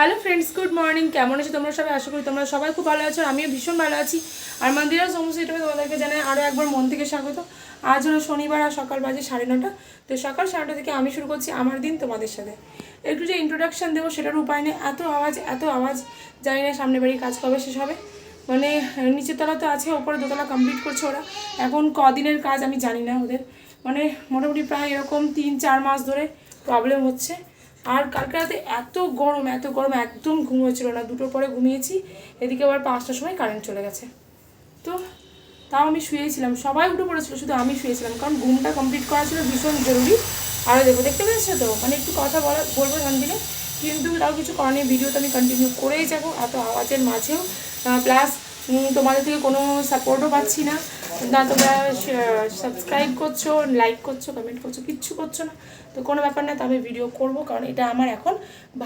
Hello friends good morning কেমন আছো তোমরা সবাই? আশা করি তোমরা সবাই খুব ভালো আছো আমিও ভীষণ ভালো আছি। আর মন্দিরা সমস্ত ইউটিউবে তোমাদেরকে জানাই আরও একবার মন থেকে স্বাগত। আজ হলো শনিবার আর সকাল বাজে সাড়ে নটা। তো সকাল সাড়ে নটা থেকে আমি শুরু করছি আমার দিন তোমাদের সাথে। একটু যে ইন্ট্রোডাকশন দেবো সেটার উপায় নেই। এত আওয়াজ এত আওয়াজ। জানি না সামনে বাড়ি কাজ কবে শেষ হবে। মানে নিচের তলা তো আছে, ওপরে দোতলা কমপ্লিট করছে ওরা। এখন কদিনের কাজ আমি জানি না ওদের। মানে মোটামুটি প্রায় এরকম তিন চার মাস ধরে প্রবলেম হচ্ছে। আর কালকে রাতে এত গরম এত গরম, একদম ঘুম হচ্ছিল না। দুটোর পরে ঘুমিয়েছি, এদিকে আবার পাঁচটার সময় কারেন্ট চলে গেছে। তো তাও আমি শুয়েছিলাম। সবাই উঠে পড়েছিল, শুধু আমি শুয়েছিলাম, কারণ ঘুমটা কমপ্লিট করা ছিল ভীষণ জরুরি। আরও দেখো, দেখতে পেয়েছ তো? মানে একটু কথা বলা, বলব শান্তিনে কিন্তু তাও কিছু করার ভিডিও তো আমি কন্টিনিউ করেই যাব, এত আওয়াজের মাঝেও। প্লাস তোমাদের থেকে কোনো সাপোর্টও পাচ্ছি না। না তোমরা সাবস্ক্রাইব করছ লাইক করছ কমেন্ট করছ, কিচ্ছু করছ না। তো কোনো ব্যাপার না তো আমি ভিডিও করব, কারণ এটা আমার এখন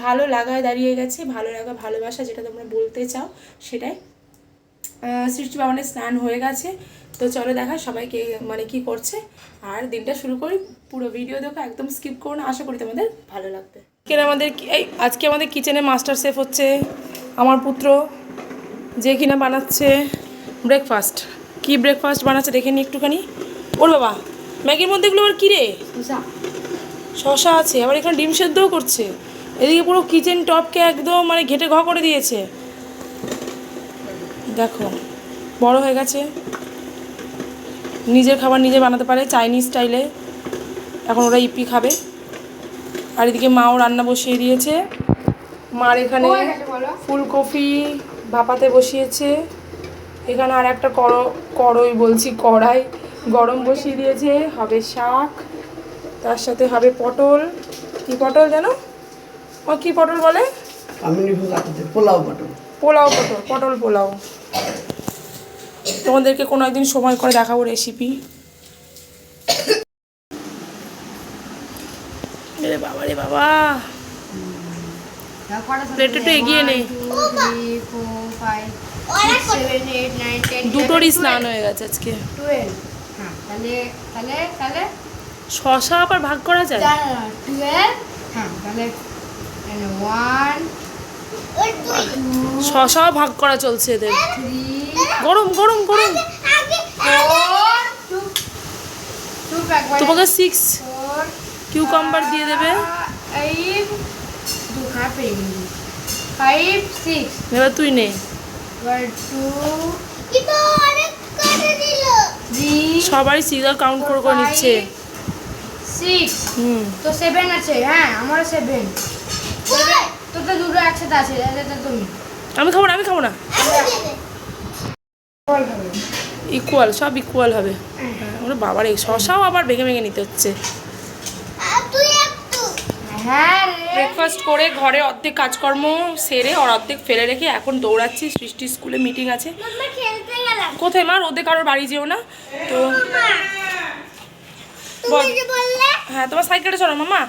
ভালো লাগায় দাঁড়িয়ে গেছে, ভালো লাগা, ভালোবাসা যেটা তোমরা বলতে চাও, সেটাই। সৃষ্টি বাবানের স্নান হয়ে গেছে, তো চলো দেখা সবাইকে মানে কি করছে। আর দিনটা শুরু করি, পুরো ভিডিও দেখো, একদম স্কিপ করো না, আশা করি তোমাদের ভালো লাগবে। আজকে আমাদের এই, আজকে আমাদের কিচেনে মাস্টার শেফ হচ্ছে আমার পুত্র, যে কিনা বানাচ্ছে ব্রেকফাস্ট কি ব্রেকফাস্ট বানাচ্ছে দেখে নি একটুখানি? ওর বাবা ম্যাগির মধ্যে এগুলো আবার কী রে? শশা আছে আবার এখানে ডিম সেদ্ধও করছে। এদিকে পুরো কিচেন টপকে একদম মানে ঘেটে ঘ করে দিয়েছে। দেখো বড় হয়ে গেছে। নিজের খাবার নিজে বানাতে পারে চাইনিজ স্টাইলে এখন ওরা ইপি খাবে। আর এদিকে মাও রান্না বসিয়ে দিয়েছে। মার এখানে ফুলকপি ভাপাতে বসিয়েছে। এখানে আর একটা কড় কড়ই বলছি কড়াই গরম বসিয়ে দিয়েছে হবে শাক তার সাথে হবে পটল কি পটল যেন ও কি পটল বলে আমি নিব কাটাতে পোলাও বাটো পোলাও পটল পটল পোলাও তোমাদেরকে কোনো একদিন সময় করে দেখাবো রেসিপি রে বাবা রে বাবা একটু এগিয়ে নে দুটোরই স্নান হয়ে গেছে আজকে। হ্যাঁ তাহলে তাহলে তাহলে? শশা আবার ভাগ করা যায়? টুয়েলভ হ্যাঁ ভাগ করা চলছে এদের। গরম গরম গরম। তোমাকে সিক্স কিউকাম্বার দিয়ে দেবে। সিক্স এবার তুই নে এবার টু থ্রি সবাই সিগার কাউন্ট করে করে নিচ্ছে। সিক্স তো সেভেন আছে হ্যাঁ আমারও সেভেন তো তো দুটো একসাথে আছে তুমি। আমি খাব না আমি খাব না। হবে। ইকুয়াল সব ইকুয়াল হবে। হ্যাঁ। ওরা বাবার এই শশাও আবার ভেঙে ভেঙে নিতে হচ্ছে। হ্যাঁ ব্রেকফাস্ট করে ঘরে অর্ধেক কাজকর্ম সেরে আর অর্ধেক ফেলে রেখে এখন দৌড়াচ্ছি। সৃষ্টি স্কুলে মিটিং আছে। কোথায় মা? রোদে কারোর বাড়ি যেও না? তো হ্যাঁ তোমার সাইকেলটা চলো মামা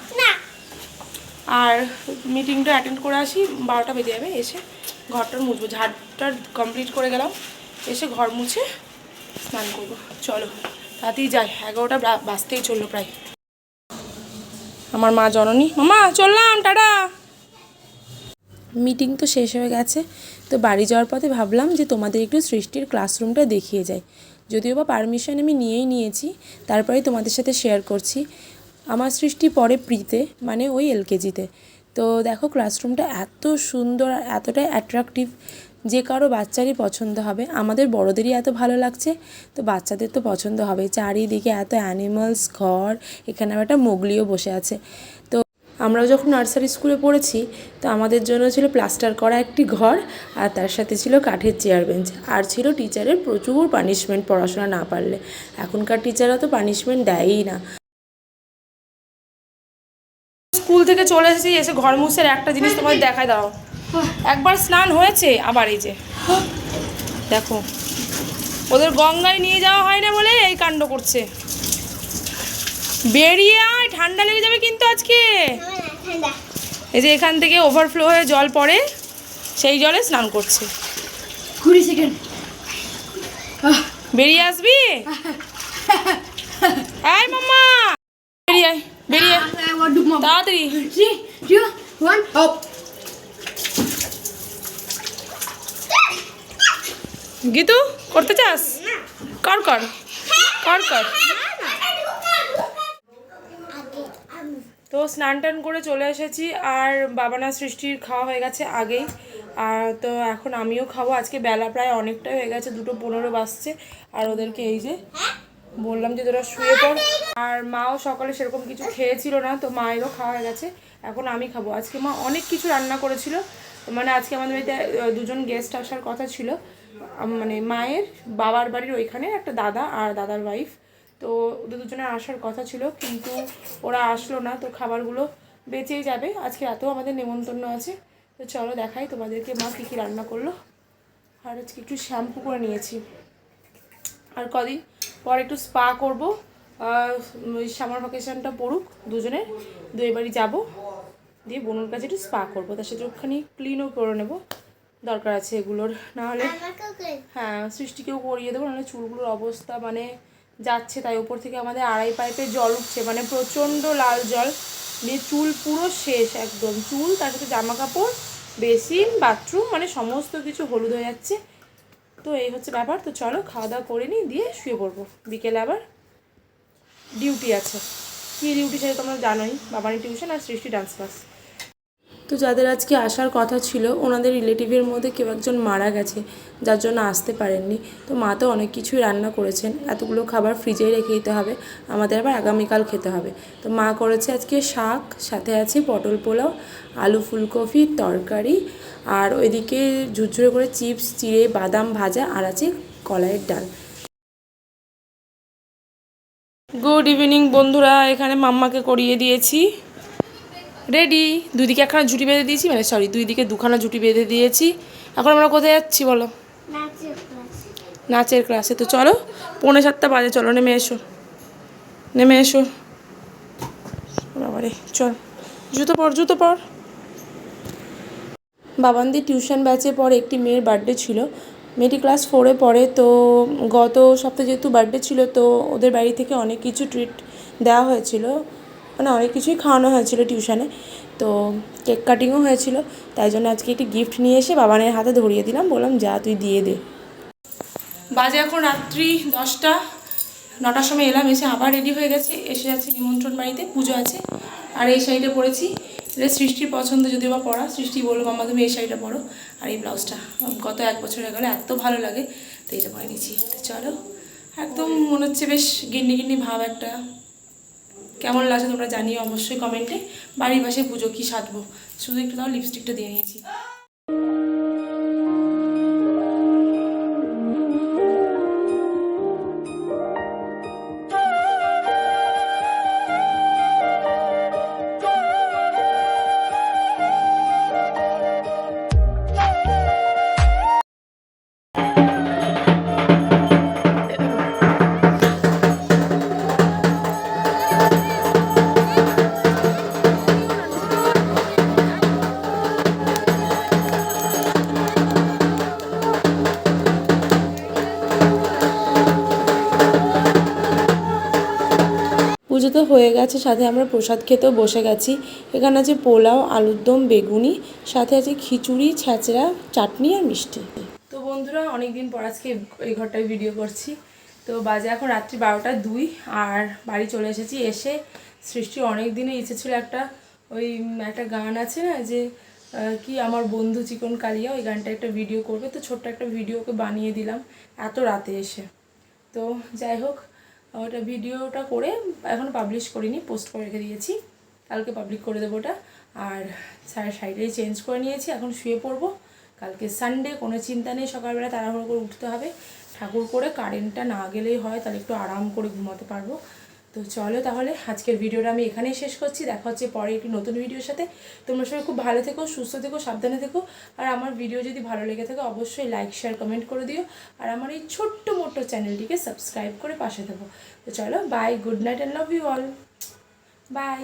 আর মিটিংটা অ্যাটেন্ড করে আসি বারোটা বেজে যাবে এসে ঘরটার মুছবো। ঝাড়টার কমপ্লিট করে গেলাম এসে ঘর মুছে স্নান করব। চলো তাতেই যাই। এগারোটা বা- বাজতেই চলল প্রায়। আমার মা জননী। মামা, চললাম, টাটা। মিটিং তো শেষ হয়ে গেছে। তো বাড়ি যাওয়ার পথে ভাবলাম যে তোমাদের একটু সৃষ্টির ক্লাসরুমটা দেখিয়ে যাই। যদিও বা পারমিশন আমি নিয়েই নিয়েছি তারপরে তোমাদের সাথে শেয়ার করছি। আমার সৃষ্টি পরে প্রিতে মানে ওই এলকেজিতে তো দেখো ক্লাসরুমটা এত সুন্দর আর এতটাই অ্যাট্রাকটিভ যে কারও বাচ্চারই পছন্দ হবে। আমাদের বড়দেরই এত ভালো লাগছে, তো বাচ্চাদের তো পছন্দ হবে চারিদিকে এত অ্যানিমালস ঘর, এখানে আবার একটা মোগলিও বসে আছে। তো আমরাও যখন নার্সারি স্কুলে পড়েছি, তো আমাদের জন্য ছিল প্লাস্টার করা একটি ঘর, আর তার সাথে ছিল কাঠের চেয়ার বেঞ্চ আর ছিল টিচারের প্রচুর পানিশমেন্ট পড়াশোনা না পারলে। এখনকার টিচাররা তো পানিশমেন্ট দেয়ই না। স্কুল থেকে চলে এসেছি, এসে ঘর মুছের একটা জিনিস তোমাদের দেখায় দাও একবার স্নান হয়েছে আবার এই যে। দেখো ওদের গঙ্গায় নিয়ে যাওয়া হয় না বলে এই কাণ্ড করছে। বেরিয়ে আয় ঠান্ডা লেগে যাবে কিন্তু আজকে। এই যে এখান থেকে ওভারফ্লো হয়ে জল পড়ে সেই জলে স্নান করছে। কুড়ি সেকেন্ড বেরিয়ে আসবি? আয় মাম্মা! বেরিয়ে বেরিয়ে তাড়াতাড়ি। গীতু, করতে চাস? কর কর। কর কর। তো স্নান টান করে চলে এসেছি, আর বাবানা সৃষ্টির খাওয়া হয়ে গেছে আগেই। আর তো এখন আমিও খাব। আজকে বেলা প্রায় অনেকটাই হয়ে গেছে, দুটো পনেরো বাজছে। আর ওদেরকে এই যে বললাম যে তোরা শুয়ে পড়। আর মাও সকালে সেরকম কিছু খেয়েছিল না, তো মায়েরও খাওয়া হয়ে গেছে। এখন আমি খাব। আজকে মা অনেক কিছু রান্না করেছিল। মানে আজকে আমাদের বাড়িতে দুজন গেস্ট আসার কথা ছিল। মানে মায়ের বাবার বাড়ির ওইখানে একটা দাদা আর দাদার ওয়াইফ তো ওদের দুজনের আসার কথা ছিল, কিন্তু ওরা আসলো না, তো খাবারগুলো বেঁচেই যাবে। আজকে রাতেও আমাদের নেমন্তন্ন আছে। তো চলো দেখাই তোমাদেরকে মা কী কী রান্না করল। আর আজকে একটু শ্যাম্পু করে নিয়েছি। আর কদিন পর একটু স্পা করব। সামার ভ্যাকেশনটা পড়ুক দুজনে। দুই বাড়ি যাব। দিয়ে বোনের কাছে একটু স্পা করব। তার সাথে ওখানে ক্লিনও করে নেব। দরকার আছে এগুলোর। নাহলে হ্যাঁ সৃষ্টিকেও করিয়ে দেবো নাহলে চুলগুলোর অবস্থা মানে যাচ্ছে তাই। উপর থেকে আমাদের আড়াই পাইপে জল উঠছে মানে প্রচণ্ড লাল জল। দিয়ে চুল পুরো শেষ একদম। চুল তার সাথে জামা কাপড় বেসিন বাথরুম মানে সমস্ত কিছু হলুদ হয়ে যাচ্ছে। তো এই হচ্ছে ব্যাপার। তো চলো খাওয়া দাওয়া করে নিই দিয়ে শুয়ে পড়ব। বিকেলে আবার ডিউটি আছে। কী ডিউটি সেটা তোমরা জানোই। বাবানি টিউশন আর সৃষ্টি ডান্স ক্লাস। তো যাদের আজকে আসার কথা ছিল, ওনাদের রিলেটিভের মধ্যে কেউ একজন মারা গেছে, যার জন্য আসতে পারেননি। তো মা তো অনেক কিছুই রান্না করেছেন, এতগুলো খাবার ফ্রিজেই রেখে দিতে হবে, আমাদের আবার আগামীকাল খেতে হবে। তো মা করেছে আজকে শাক, সাথে আছে পটল পোলাও, আলু ফুলকপি, তরকারি, আর ওইদিকে ঝুরঝুরে করে চিপস, চিড়ে, বাদাম ভাজা, আর আছে কলাইয়ের ডাল। গুড ইভিনিং বন্ধুরা, এখানে মাম্মাকে করিয়ে দিয়েছি। রেডি দুই দিকে একখানা জুটি বেঁধে দিয়েছি মানে সরি দুই দিকে দুখানা জুটি বেঁধে দিয়েছি। এখন আমরা কোথায় যাচ্ছি বলো? নাচের ক্লাসে তো চলো পৌনে সাতটা বাজে চলো নেমে এসো। নেমে এসো। বাবারে চল। জুতো পর জুতো পর। বাবানদের টিউশন ব্যাচে পরে একটি মেয়ের বার্থডে ছিল। মেয়েটি ক্লাস ফোরে পড়ে তো গত সপ্তাহে যেহেতু বার্থডে ছিল তো ওদের বাড়ি থেকে অনেক কিছু ট্রিট দেওয়া হয়েছিল। মানে অনেক কিছুই খাওয়ানো হয়েছিল টিউশনে। তো কেক কাটিংও হয়েছিল, তাই জন্য আজকে একটি গিফট নিয়ে এসে বাবানের হাতে ধরিয়ে দিলাম, বললাম, যা, তুই দিয়ে দে। বাজে এখন রাত্রি দশটা, নটার সময় এলাম, এসে আবার রেডি হয়ে গেছে, এসে যাচ্ছে নিমন্ত্রণ বাড়িতে, পুজো আছে। আর এই শাড়িটা পরেছি, এটা সৃষ্টির পছন্দ যদিও বা পড়া সৃষ্টি বলল মামা তুমি এই শাড়িটা পরো। আর এই ব্লাউজটা, গত এক বছর হয়ে গেলো, এত ভালো লাগে, তো এটা পরে নিচ্ছি। চলো, একদম মনে হচ্ছে বেশ গিন্নি গিন্নি ভাব একটা কেমন লাগছে তোমরা জানিও অবশ্যই কমেন্টে। বাড়ির পাশে পুজো কী সাজবো? শুধু একটু তাও লিপস্টিকটা দিয়ে নিয়েছি। তো হয়ে গেছে, সাথে আমরা প্রসাদ খেতেও বসে গেছি। এখানে আছে পোলাও, আলুর দম, বেগুনি, সাথে আছে খিচুড়ি ছ্যাঁচড়া চাটনি আর মিষ্টি। তো বন্ধুরা অনেক দিন পর আজকে এই ঘরটায় ভিডিও করছি। তো বাজে এখন রাত্রি বারোটা দুই আর বাড়ি চলে এসেছি এসে সৃষ্টি অনেক দিনের ইচ্ছে ছিল একটা ওই একটা গান আছে না যে কি আমার বন্ধু চিকন কালিয়া ওই গানটা একটা ভিডিও করবে। তো ছোট্ট একটা ভিডিও ওকে বানিয়ে দিলাম এত রাতে এসে। তো যাই হোক ওটা ভিডিওটা করে এখনও পাবলিশ করিনি পোস্ট করে রেখে দিয়েছি। কালকে পাবলিক করে দেবো ওটা। আর স্যার সাইডেই চেঞ্জ করে নিয়েছি, এখন শুয়ে পড়ব। কালকে সানডে কোনো চিন্তা নেই, সকালবেলা তাড়াহুড়ো করে উঠতে হবে। ঠাকুর করে কারেন্টটা না গেলেই হয়, তাহলে একটু আরাম করে ঘুমাতে পারব। তো চলো তাহলে আজকের ভিডিওটা আমি এখানেই শেষ করছি। দেখা হচ্ছে পরে একটি নতুন ভিডিওর সাথে। তোমরা সবাই খুব ভালো থেকো, সুস্থ থেকো, সাবধানে থেকো। আর আমার ভিডিও যদি ভালো লেগে থাকে, অবশ্যই লাইক শেয়ার কমেন্ট করে দিও। আর আমার এই ছোট্ট মোট্ট চ্যানেলটিকে সাবস্ক্রাইব করে পাশে দেবো তো চলো bye good night and love you all bye